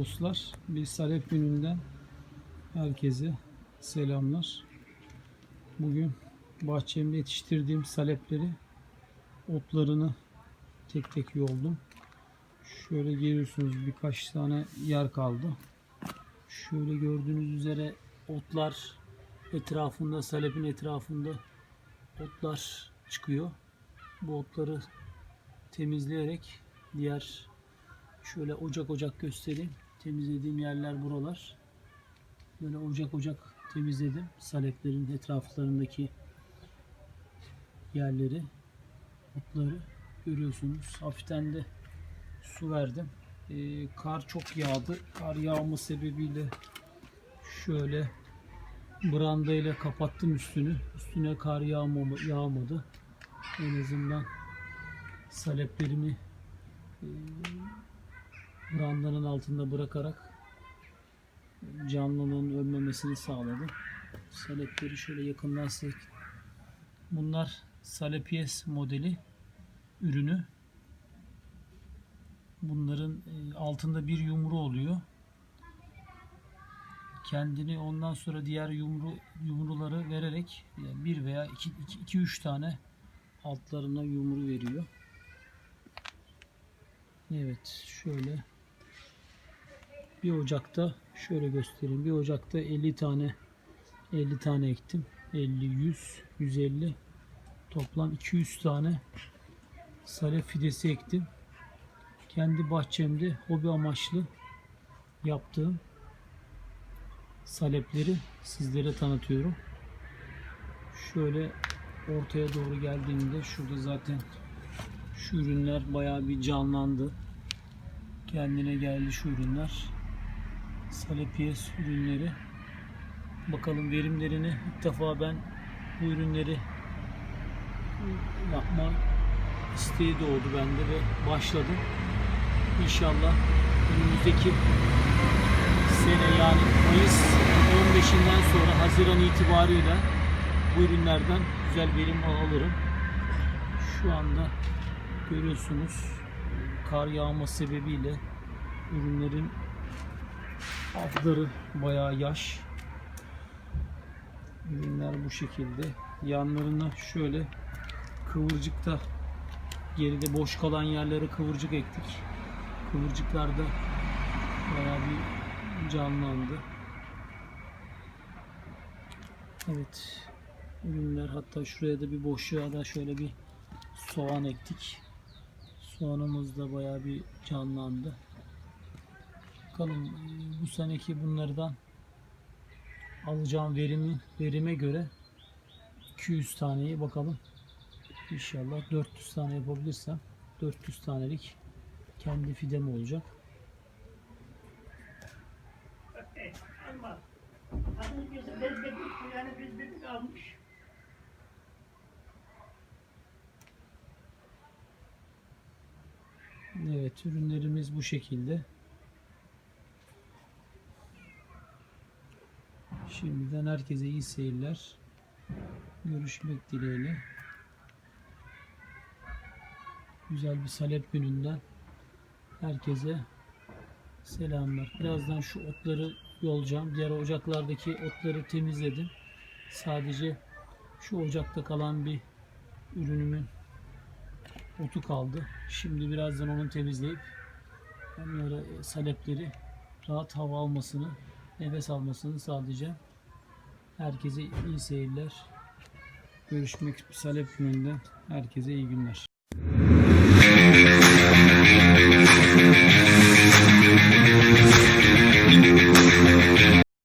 dostlar. Bir salep gününden herkese selamlar. Bugün bahçemde yetiştirdiğim salepleri otlarını tek tek yoldum. Şöyle görüyorsunuz birkaç tane yer kaldı. Şöyle gördüğünüz üzere otlar etrafında, salepin etrafında otlar çıkıyor. Bu otları temizleyerek diğer şöyle ocak ocak göstereyim. Temizlediğim yerler buralar. Böyle ocak ocak temizledim. Saleplerin etraflarındaki yerleri, otları görüyorsunuz. Hafiften de su verdim. Ee, kar çok yağdı. Kar yağma sebebiyle şöyle branda ile kapattım üstünü. Üstüne kar yağmama, yağmadı. En azından saleplerimi e, brandanın altında bırakarak canlının ölmemesini sağladı. Salepleri şöyle yakından size Bunlar Salepiyes modeli ürünü. Bunların e, altında bir yumru oluyor. Kendini ondan sonra diğer yumru yumruları vererek yani bir veya iki, iki, iki üç tane altlarına yumru veriyor. Evet şöyle bir ocakta şöyle göstereyim. Bir ocakta 50 tane 50 tane ektim. 50, 100, 150 toplam 200 tane salep fidesi ektim. Kendi bahçemde hobi amaçlı yaptığım salepleri sizlere tanıtıyorum. Şöyle ortaya doğru geldiğimde şurada zaten şu ürünler bayağı bir canlandı. Kendine geldi şu ürünler. Salepiyes ürünleri. Bakalım verimlerini ilk defa ben bu ürünleri yapma isteği doğdu bende ve başladım. İnşallah önümüzdeki sene yani Mayıs 15'inden sonra Haziran itibariyle bu ürünlerden güzel verim alırım. Şu anda görüyorsunuz kar yağma sebebiyle ürünlerin altları bayağı yaş. Ürünler bu şekilde. Yanlarına şöyle kıvırcıkta geride boş kalan yerlere kıvırcık ektik. Kıvırcıklar da bayağı bir canlandı. Evet. Ürünler hatta şuraya da bir boşluğa da şöyle bir soğan ektik. Soğanımız da bayağı bir canlandı. Bakalım bu seneki bunlardan alacağım verimi verime göre 200 taneyi bakalım. İnşallah 400 tane yapabilirsem 400 tanelik kendi fidem olacak. Almış. Evet ürünlerimiz bu şekilde. Şimdiden herkese iyi seyirler. Görüşmek dileğiyle. Güzel bir salep gününden herkese selamlar. Birazdan şu otları yolacağım. Diğer ocaklardaki otları temizledim. Sadece şu ocakta kalan bir ürünümün otu kaldı. Şimdi birazdan onu temizleyip onları e, salepleri rahat hava almasını, nefes almasını sağlayacağım. Herkese iyi seyirler. Görüşmek Salep gününde. Herkese iyi günler.